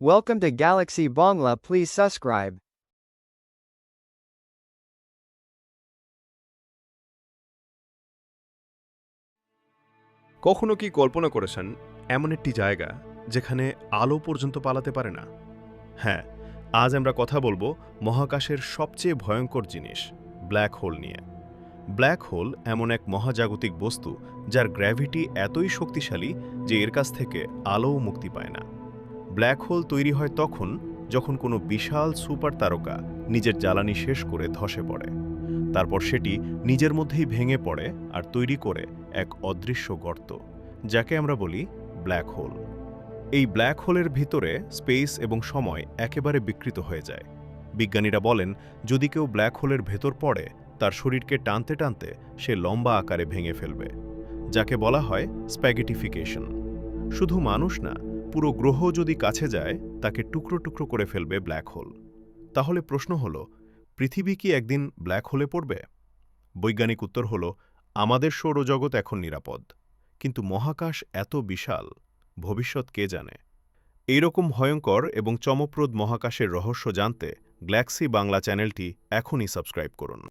Welcome to Galaxy Bangla. Please subscribe. কখনো কি কল্পনা করেছেন, এমন একটি জায়গা যেখানে আলো পর্যন্ত পালাতে পারে না হ্যাঁ আজ আমরা কথা বলব মহাকাশের সবচেয়ে ভয়ঙ্কর জিনিস, ব্ল্যাক হোল নিয়ে ব্ল্যাক হোল এমন এক মহাজাগতিক বস্তু যার গ্র্যাভিটি এতই শক্তিশালী যে এর কাছ থেকে আলোও মুক্তি পায় না ব্ল্যাক হোল তৈরি হয় তখন যখন কোনো বিশাল সুপার তারকা নিজের জ্বালানি শেষ করে ধসে পড়ে। তারপর সেটি নিজের মধ্যেই ভেঙে পড়ে আর তৈরি করে এক অদৃশ্য গর্ত, যাকে আমরা বলি ব্ল্যাক হোল। এই ব্ল্যাক হোলের ভিতরে স্পেস এবং সময় একেবারে বিকৃত হয়ে যায়। বিজ্ঞানীরা বলেন, যদি কেউ ব্ল্যাক হোলের ভেতর পড়ে, তার শরীরকে টানতে টানতে সে লম্বা আকারে ভেঙে ফেলবে, যাকে বলা হয় স্প্যাগেটিফিকেশন। শুধু মানুষ না পুরো গ্রহ যদি কাছে যায়, তাকে টুকরো টুকরো করে ফেলবে ব্ল্যাক হোল। তাহলে প্রশ্ন হলো, পৃথিবী কি একদিন ব্ল্যাক হোলে পড়বে? বৈজ্ঞানিক উত্তর হল, আমাদের সৌরজগৎ এখন নিরাপদ। কিন্তু মহাকাশ এত বিশাল, ভবিষ্যৎ কে জানে? এইরকম ভয়ঙ্কর এবং চমকপ্রদ মহাকাশের রহস্য জানতে গ্ল্যাক্সি বাংলা চ্যানেলটি এখনই সাবস্ক্রাইব করুন।